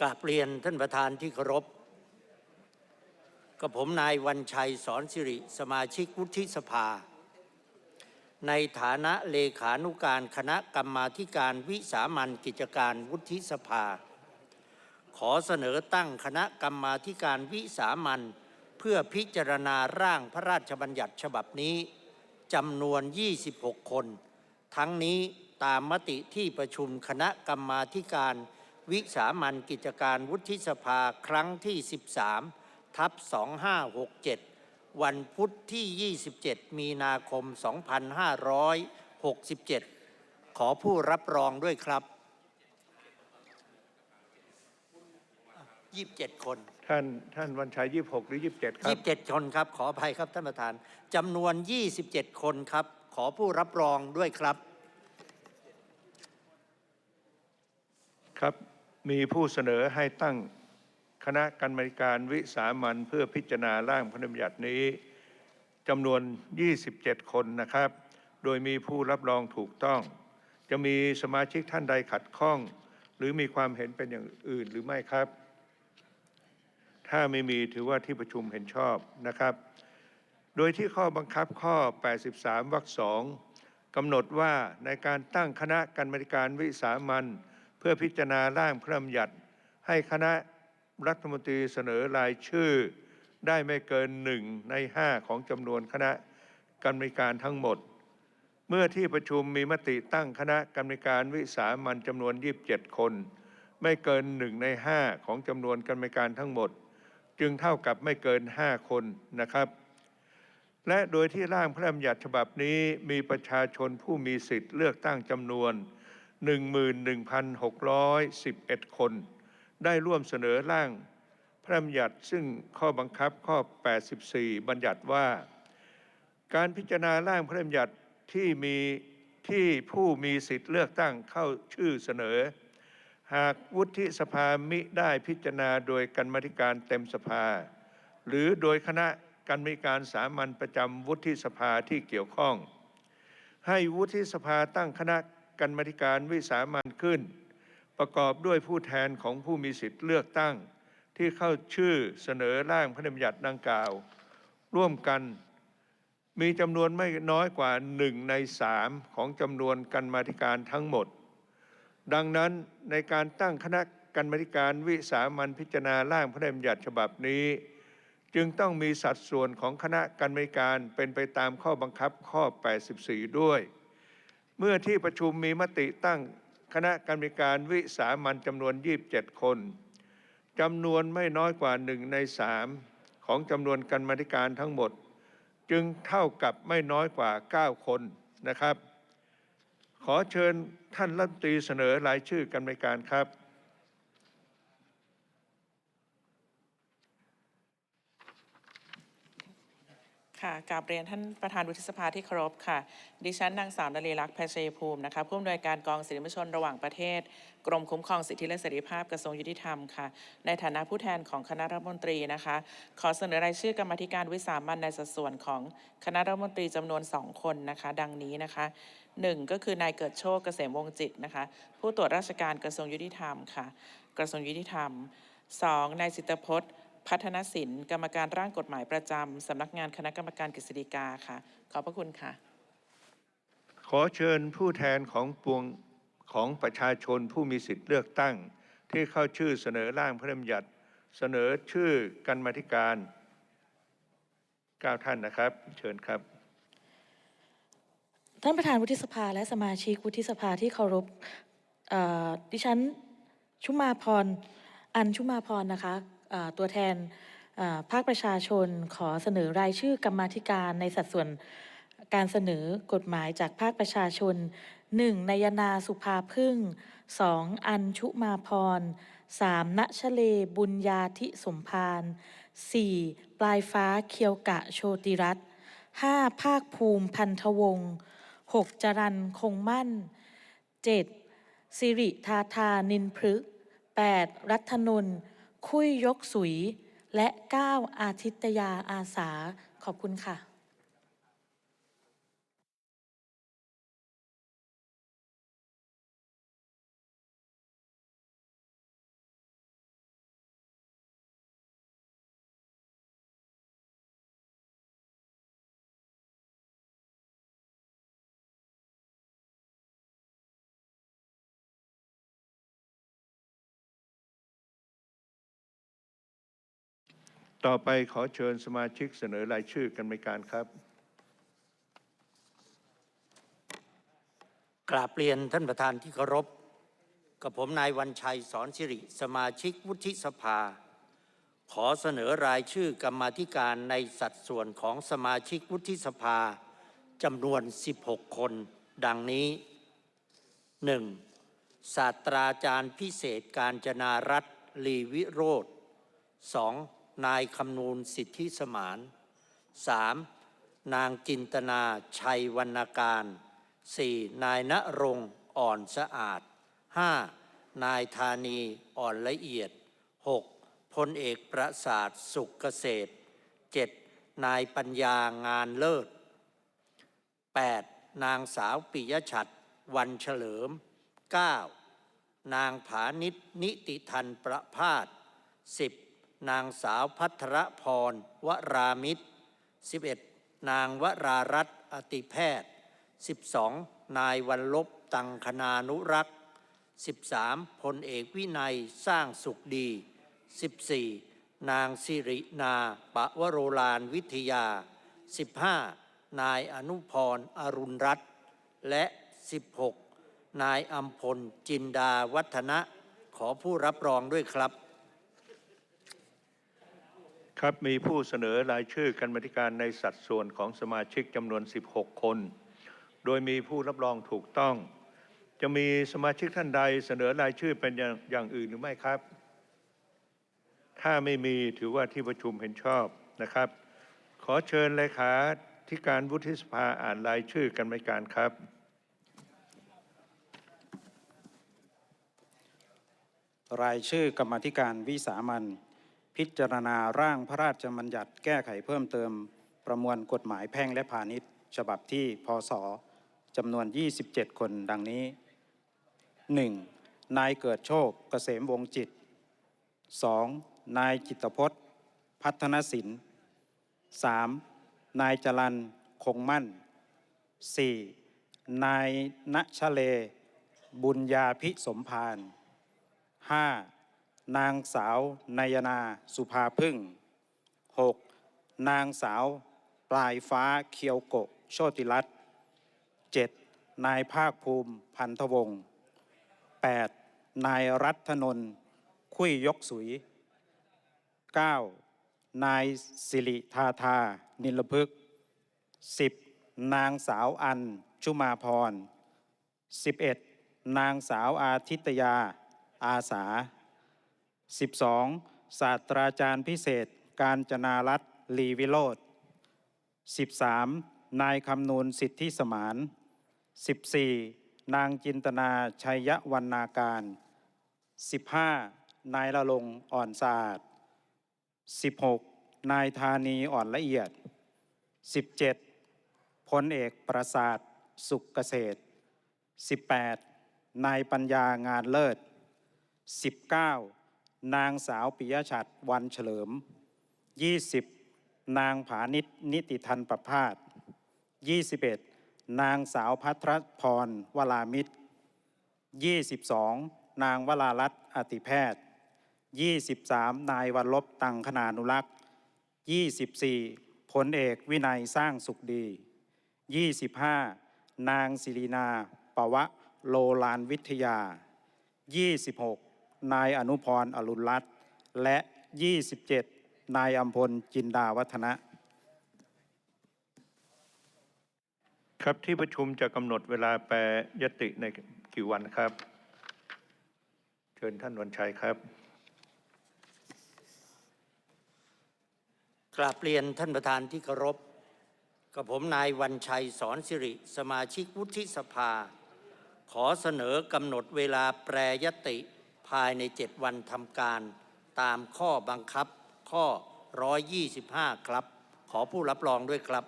กราบเรียนท่านประธานที่เคารพกับผมนายวันชัยสอนสิริ สมาชิกวุฒิสภา ในฐานะเลขานุการคณะกรรมาการวิสามันกิจการวุฒิสภา ขอเสนอตั้งคณะกรรมาการวิสามันเพื่อพิจารณาร่างพระราชบัญญัติฉบับนี้จำนวน 26 คน ทั้งนี้ตามมติที่ประชุมคณะกรรมาการ วิสามันกิจการวุฒิสภาครั้งที่ 13 ทับ 2567 วันพุธที่ 27 มีนาคม 2567 ขอผู้รับรองด้วยครับ 27 คน ท่านท่านวันชัยยี่หกหรือยี่สิบเจ็ดครับ 27 คนครับ ขออภัยครับท่านประธานจำนวน 27 คนครับ ขอผู้รับรองด้วยครับครับ มีผู้เสนอให้ตั้งคณะกรรมาธิการวิสามันเพื่อพิจารณาร่างพระราชบัญญัตินี้จำนวน 27 คนนะครับ โดยมีผู้รับรองถูกต้อง จะมีสมาชิกท่านใดขัดข้อง หรือมีความเห็นเป็นอย่างอื่นหรือไม่ครับ ถ้าไม่มีถือว่าที่ประชุมเห็นชอบนะครับ โดยที่ข้อบังคับข้อ 83 วรรคสองกำหนดว่าในการตั้งคณะกรรมาธิการวิสามันเเพื่อพิจารณาร่างพระบัญญัติให้คณะรัฐมนตรีเสนอรายชื่อ ได้ไม่เกินหนึ่งในห้าของจำนวนคณะกรรมการทั้งหมด เมื่อที่ประชุมมีมติตั้งคณะกรรมการวิสามันจำนวน 27 คน ไม่เกินหนึ่งในห้าของจำนวนกรรมการทั้งหมด จึงเท่ากับไม่เกิน5คนนะครับ และโดยที่ร่างพระบัญญัติฉบับนี้มีประชาชนผู้มีสิทธิ์เลือกตั้งจำนวน 11,611 คน ได้ร่วมเสนอร่างพระราชบัญญัติซึ่งข้อบังคับข้อ 84 บัญญัติว่า การพิจารณาร่างพระราชบัญญัติที่มีที่ผู้มีสิทธิ์เลือกตั้งเข้าชื่อเสนอ หากวุฒิสภามิได้พิจารณาโดยกรรมธิการเต็มสภา หรือโดยคณะกรรมติการสามัญประจำวุฒิสภาที่เกี่ยวข้อง ให้วุฒิสภาตั้งคณะ กรรมธิการวิสามัญขึ้น ประกอบด้วยผู้แทนของผู้มีสิทธิ์เลือกตั้ง ที่เข้าชื่อเสนอร่างพระราชบัญญัติดังกล่าว ร่วมกันมีจำนวนไม่น้อยกว่าหนึ่งในสามของจำนวนกรรมธิการทั้งหมด ดังนั้นในการตั้งคณะกรรมธิการวิสามันพิจารณาร่างพระราชบัญญัติฉบับนี้ จึงต้องมีสัดส่วนของคณะกรรมติการเป็นไปตามข้อบังคับข้อ 84 ด้วย เมื่อที่ประชุมมีมติตั้งคณะกรรมาธิการวิสามันจำนวน 27 คนจำนวนไม่น้อยกว่าหนึ่งในสามของจำนวนกรรมาธิการทั้งหมด จึงเท่ากับไม่น้อยกว่า 9 คนนะครับ ขอเชิญท่านรัฐมนตรีเสนอรายชื่อกรรมาธิการครับ ค่ะกราบเรียนท่านประธานวุฒิสภาที่เคารพค่ะ ดิฉันนางสาวนรีลักษณ์แพชัยภูมินะคะผู้อำนวยการกองสิริมชนระหว่างประเทศ กรมคุ้มครองสิทธิและเสรีภาพกระทรวงยุติธรรมค่ะ ในฐานะผู้แทนของคณะรัฐมนตรีนะคะ ขอเสนอรายชื่อกรรมธิการวิสามันในสัดส่วนของคณะรัฐมนตรีจำนวน 2 คนนะคะ ดังนี้นะคะหนึ่งก็คือนายเกิดโชคเกษมวงศ์จิตนะคะ ผู้ตรวจราชการกระทรวงยุติธรรมค่ะ กระทรวงยุติธรรมสองนายสิทธิพจน์ พัฒนศิลป์กรรมการร่างกฎหมายประจำสำนักงานคณะกรรมการกฤษฎีกาค่ะ ขอบพระคุณค่ะ ขอเชิญผู้แทนของปวงของประชาชนผู้มีสิทธิ์เลือกตั้ง ที่เข้าชื่อเสนอร่างพระราชบัญญัติ เสนอชื่อกรรมาธิการเก้าท่านนะครับ เชิญครับ ท่านประธานวุฒิสภาและสมาชิกวุฒิสภาที่เคารพเอ่อดิฉันชุมาพรอันชุมาพรนะคะเอ่อ ตัวแทนภาคประชาชนขอเสนอรายชื่อกรรมาธิการในสัดส่วนการเสนอกฎหมายจากภาคประชาชน 1. นายนาสุภาพึ่ง 2. อัญชุมาพร 3. ณชเลบุญญาธิสมพาน 4. ปลายฟ้าเคียวกะโชติรัตน์ 5. ภาคภูมิพันธวงศ์ 6. จรันคงมั่น 7. สิริทาทานินพฤก 8. รัฐนนท์ คุยยกสุย และก้าวอาทิตยาอาสา ขอบคุณค่ะ ต่อไปขอเชิญสมาชิกเสนอรายชื่อกันในการครับ กราบเรียนท่านประธานที่เคารพ กับผมนายวันชัยสอนสิริ สมาชิกวุฒิสภา ขอเสนอรายชื่อกรรมาธิการในสัดส่วนของสมาชิกวุฒิสภาจำนวน 16 คน ดังนี้ 1. ศาสตราจารย์พิเศษการจนารัตลีวิโรธ 2. นายคำนูนสิทธิสมาน 3. นางจินตนาชัยวรรณการ 4. นายณรงค์อ่อนสะอาด 5. นายธานีอ่อนละเอียด 6. พลเอกประสาทสุขเกษตร 7. นายปัญญางานเลิศ 8. นางสาวปิยชัดวันเฉลิม 9. นางผานิชนิติทันประพาส 10. นางสาวพัทรพร วรามิตร 11. นางวรารัตอติแพทย์ 12. นายวันลบตังคณานุรักษ์ 13. พลเอกวินัยสร้างสุขดี 14. นางสิรินาปะวโรลานวิทยา 15. นายอนุพรอรุณรัตน์และ 16. นายอัมพลจินดาวัฒนะ ขอผู้รับรองด้วยครับ ครับมีผู้เสนอรายชื่อกันมาธิการในสัดส่วนของสมาชิกจำนวน 16 คน โดยมีผู้รับรองถูกต้อง จะมีสมาชิกท่านใดเสนอรายชื่อเป็นอย่างอย่างอื่นหรือไม่ครับ ถ้าไม่มีถือว่าที่ประชุมเห็นชอบนะครับ ขอเชิญเลขาธิการวุฒิสภาอ่านรายชื่อกันในการครับ รายชื่อกรรมาธิการวิสามัน พิจารณาร่างพระราชบัญญัติแก้ไขเพิ่มเติม ประมวลกฎหมายแพ่งและพาณิชย์ ฉบับที่พศจำนวน 27 คนดังนี้ 1. นายเกิดโชคเกษมวงศ์จิต 2. นายจิตพจน์ พัฒนศิลป์ 3. นายจรันคงมั่น 4. นายณชเล บุญญาพิสมพาน 5. นางสาวนายนาสุภาพึ่ง 6. นางสาว ปลายฟ้าเคียวโกะโชติรัตน์ 7. นายภาคภูมิพันธวงศ์ 8. นายรัฐนนท์คุยยกสุย 9. นายสิริธาธานิลพฤกษ์ 10. นางสาวอันชุมาพร 11. นางสาวอาทิตยาอาสา 12. ศาสตราจารย์พิเศษ การจนารัตลีวิโรธ 13. นายคำนูนสิทธิสมาน 14. นางจินตนาชัยวรรณาการ 15. นายละลงอ่อนสะอาด 16. นายธานีอ่อนละเอียด 17. พลเอกประสาท สุขเกษตร 18. นายปัญญางานเลิศ 19. นางสาวปิยชัดวันเฉลิม 20. นางผานิชนิติทันประพาส 21. นางสาวพัทรพรวรามิตร 22. นางวรารัตน์อติแพทย์ 23. นายวันลบตังคณานุรักษ์ 24. พลเอกวินัยสร้างสุขดี 25. นางศิรินาปวะโลลานวิทยา 26. นายอนุพรอรุณรัตน์และ 27. นายอัมพลจินดาวัฒนะครับที่ประชุมจะกำหนดเวลาแปรยติในกี่วันครับ เชิญท่านวันชัยครับกราบเรียนท่านประธานที่เคารพกับผมนายวันชัยสอนสิริ สมาชิกวุฒิสภา ขอเสนอกำหนดเวลาแปรยติ ภายใน 7 วันทำการตามข้อบังคับข้อ 125 ครับ ขอผู้รับรองด้วยครับ